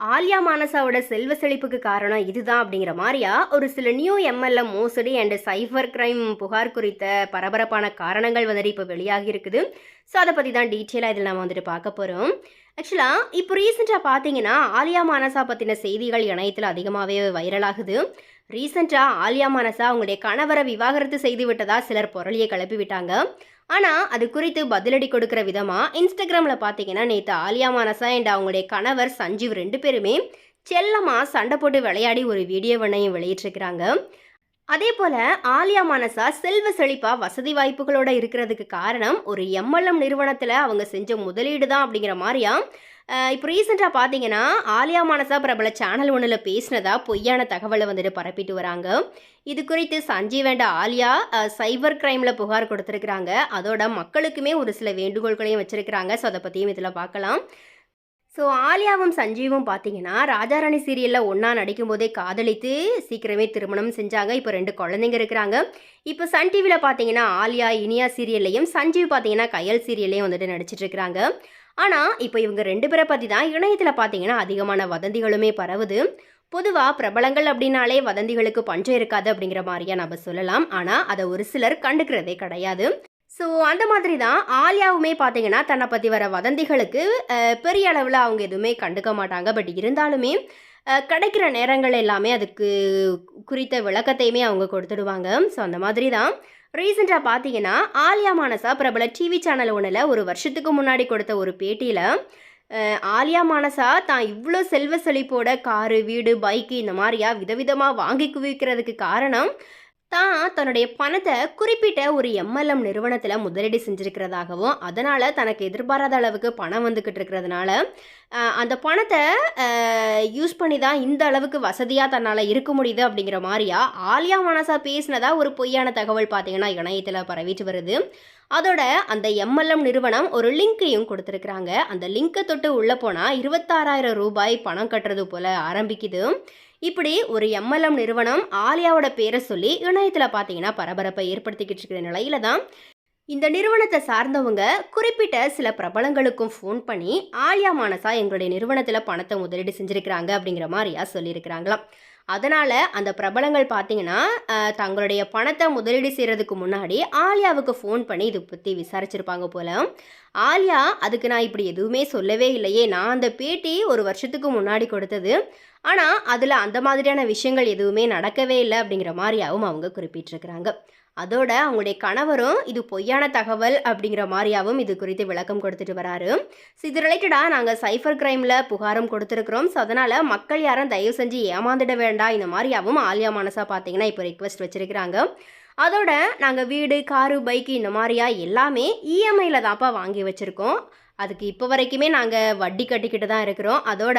ஆலியா மானசாவோட செல்வ செழிப்புக்கு காரணம் இதுதான் அப்படிங்கிற மாதிரியா? ஒரு சில நியூ எம்எல்ஏ மோசடி அண்ட் சைபர் கிரைம் புகார் குறித்த பரபரப்பான காரணங்கள் வந்துட்டு இப்போ வெளியாகி இருக்குது. ஸோ அதை பற்றி தான் டீட்டெயிலாக இதில் நம்ம வந்துட்டு பார்க்க போகிறோம் ஆக்சுவலாக இப்போ ரீசெண்டாக பார்த்தீங்கன்னா ஆலியா மானசா பற்றின செய்திகள் இணையத்தில் அதிகமாகவே வைரலாகுது. ரீசெண்டாக ஆலியா மானசா அவங்களுடைய கணவரை விவாகரத்து செய்து விட்டதா சிலர் பொருளியை கிளப்பி விட்டாங்க. ஆனால் அது குறித்து பதிலடி கொடுக்குற விதமாக இன்ஸ்டாகிராமில் பார்த்தீங்கன்னா நேற்று ஆலியா மானசா அண்ட் அவங்களுடைய கணவர் சஞ்சீவ் ரெண்டு பேருமே செல்லமாக சண்டை போட்டு விளையாடி ஒரு வீடியோ ஒன்றையும் வெளியிட்டிருக்கிறாங்க. அதே போல் ஆலியா மானசா செல்வ செழிப்பா வசதி வாய்ப்புகளோட இருக்கிறதுக்கு காரணம் ஒரு எம்எல்எம் நிறுவனத்தில் அவங்க செஞ்ச முதலீடு தான் அப்படிங்கிற மாதிரியா? இப்போ ரீசெண்டாக பார்த்தீங்கன்னா ஆலியா மானசா பிரபல சேனல் ஒன்றில் பேசினதா பொய்யான தகவலை வந்துட்டு பரப்பிட்டு வராங்க. இது குறித்து சஞ்சீவ் அண்ட் ஆலியா சைபர் கிரைமில் புகார் கொடுத்துருக்குறாங்க. அதோட மக்களுக்குமே ஒரு சில வேண்டுகோள்களையும் வச்சுருக்கிறாங்க. ஸோ அதை பற்றியும் இதில் பார்க்கலாம் ஸோ ஆலியாவும் சஞ்சீவும் பார்த்தீங்கன்னா ராஜாராணி சீரியலில் ஒன்றா நடிக்கும்போதே காதலித்து சீக்கிரமே திருமணம் செஞ்சாங்க. இப்போ ரெண்டு குழந்தைங்க இருக்கிறாங்க. இப்போ சன் டிவியில் பார்த்தீங்கன்னா ஆலியா இனியா சீரியல்லையும் சஞ்சீவ் பார்த்தீங்கன்னா கயல் சீரியல்லையும் வந்துட்டு நடிச்சிட்டு இருக்கிறாங்க. ஆனால் இப்போ இவங்க ரெண்டு பேரை பற்றி தான் இணையத்தில் பார்த்தீங்கன்னா அதிகமான வதந்திகளுமே பரவுது. பொதுவாக பிரபலங்கள் அப்படின்னாலே வதந்திகளுக்கு பஞ்சம் இருக்காது அப்படிங்கிற மாதிரியா நம்ம சொல்லலாம். ஆனால் அதை ஒரு சிலர் கண்டுக்கிறதே கிடையாது. ஸோ அந்த மாதிரி தான் ஆலியாவுமே பார்த்தீங்கன்னா தன்னை பற்றி வர வதந்திகளுக்கு பெரிய அளவில் அவங்க எதுவுமே கண்டுக்க மாட்டாங்க. பட் இருந்தாலுமே கிடைக்கிற நேரங்கள் எல்லாமே அதுக்கு குறித்த விளக்கத்தையுமே அவங்க கொடுத்துடுவாங்க. ஸோ அந்த மாதிரி தான் ரீசெண்டாக பார்த்தீங்கன்னா ஆலியா மானசா பிரபல டிவி சேனல் ஒன்றில் ஒரு வருஷத்துக்கு முன்னாடி கொடுத்த ஒரு பேட்டியில் ஆலியா மானசா தான் இவ்வளோ செல்வ செழிப்போட காரு வீடு பைக்கு இந்த மாதிரியா விதவிதமாக வாங்கி குவிக்கிறதுக்கு காரணம் தான் தன்னுடைய பணத்தை குறிப்பிட்ட ஒரு எம்எல்எம் நிறுவனத்தில் முதலீடு செஞ்சுருக்கிறதாகவும் அதனால் தனக்கு எதிர்பாராத அளவுக்கு பணம் வந்துக்கிட்டு இருக்கிறதுனால அந்த பணத்தை யூஸ் பண்ணி தான் இந்த அளவுக்கு வசதியாக தன்னால் இருக்க முடியுது அப்படிங்கிற மாதிரியா ஆலியா மனசா பேசினதா ஒரு பொய்யான தகவல் பார்த்தீங்கன்னா இணையத்தில் பரவிட்டு வருது. அதோட அந்த எம்எல்எம் நிறுவனம் ஒரு லிங்க்கையும் கொடுத்துருக்குறாங்க. அந்த லிங்கை தொட்டு உள்ளே போனால் இருபத்தாறாயிரம் ரூபாய் பணம் கட்டுறது போல் ஆரம்பிக்குது. இப்படி ஒரு எம்எல்எம் நிறுவனம் ஆலியாவோட பேரை சொல்லி இணையத்தில் பார்த்தீங்கன்னா பரபரப்பை ஏற்படுத்திக்கிட்டு இருக்கிற நிலையில தான் இந்த நிறுவனத்தை சார்ந்தவங்க குறிப்பிட்ட சில பிரபலங்களுக்கும் ஃபோன் பண்ணி ஆலியா மானசா எங்களுடைய நிறுவனத்தில் பணத்தை முதலீடு செஞ்சுருக்கிறாங்க அப்படிங்கிற மாதிரியா சொல்லியிருக்கிறாங்களாம். அதனால் அந்த பிரபலங்கள் பார்த்தீங்கன்னா தங்களுடைய பணத்தை முதலீடு செய்கிறதுக்கு முன்னாடி ஆலியாவுக்கு ஃபோன் பண்ணி இதை பற்றி விசாரிச்சிருப்பாங்க போல. ஆலியா அதுக்கு நான் இப்படி எதுவுமே சொல்லவே இல்லையே. நான் அந்த பேட்டி ஒரு வருஷத்துக்கு முன்னாடி கொடுத்தது. ஆனால் அதில் அந்த மாதிரியான விஷயங்கள் எதுவுமே நடக்கவே இல்லை அப்படிங்கிற மாதிரியாவும் அவங்க குறிப்பிட்டிருக்கிறாங்க. அதோட அவங்களுடைய கணவரும் இது பொய்யான தகவல் அப்படிங்கிற மாதிரியாவும் இது குறித்து விளக்கம் கொடுத்துட்டு வராரு. ஸோ இது ரிலேட்டடாக நாங்கள் சைஃபர் கிரைமில் புகாரும் கொடுத்துருக்குறோம். ஸோ அதனால் மக்கள் யாரும் தயவு செஞ்சு ஏமாந்துட வேண்டாம். இந்த மாதிரியாவும் ஆலியா மனசாக பார்த்தீங்கன்னா இப்போ ரிக்வெஸ்ட் வச்சுருக்கிறாங்க. அதோட நாங்கள் வீடு காரு பைக்கு இந்த மாதிரியா எல்லாமே இஎம்ஐயில் தான்ப்பா வாங்கி வச்சுருக்கோம். அதுக்கு இப்போ வரைக்குமே நாங்கள் வட்டி கட்டிக்கிட்டு தான் இருக்கிறோம். அதோட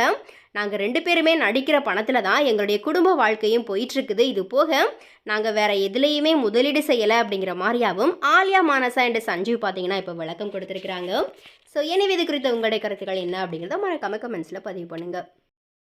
நாங்கள் ரெண்டு பேருமே நடிக்கிற பணத்தில் தான் எங்களுடைய குடும்ப வாழ்க்கையும் போயிட்டுருக்குது. இது போக நாங்கள் வேறு எதுலேயுமே முதலீடு செய்யலை அப்படிங்கிற மாதிரியாவும் ஆலியா மானசா அண்ட் சஞ்சீவ் பார்த்தீங்கன்னா இப்போ விளக்கம் கொடுத்துருக்குறாங்க. ஸோ எனவே இது குறித்த உங்களுடைய கருத்துக்கள் என்ன அப்படிங்கிறத மறக்காம கமெண்ட்ஸில் பதிவு பண்ணுங்கள்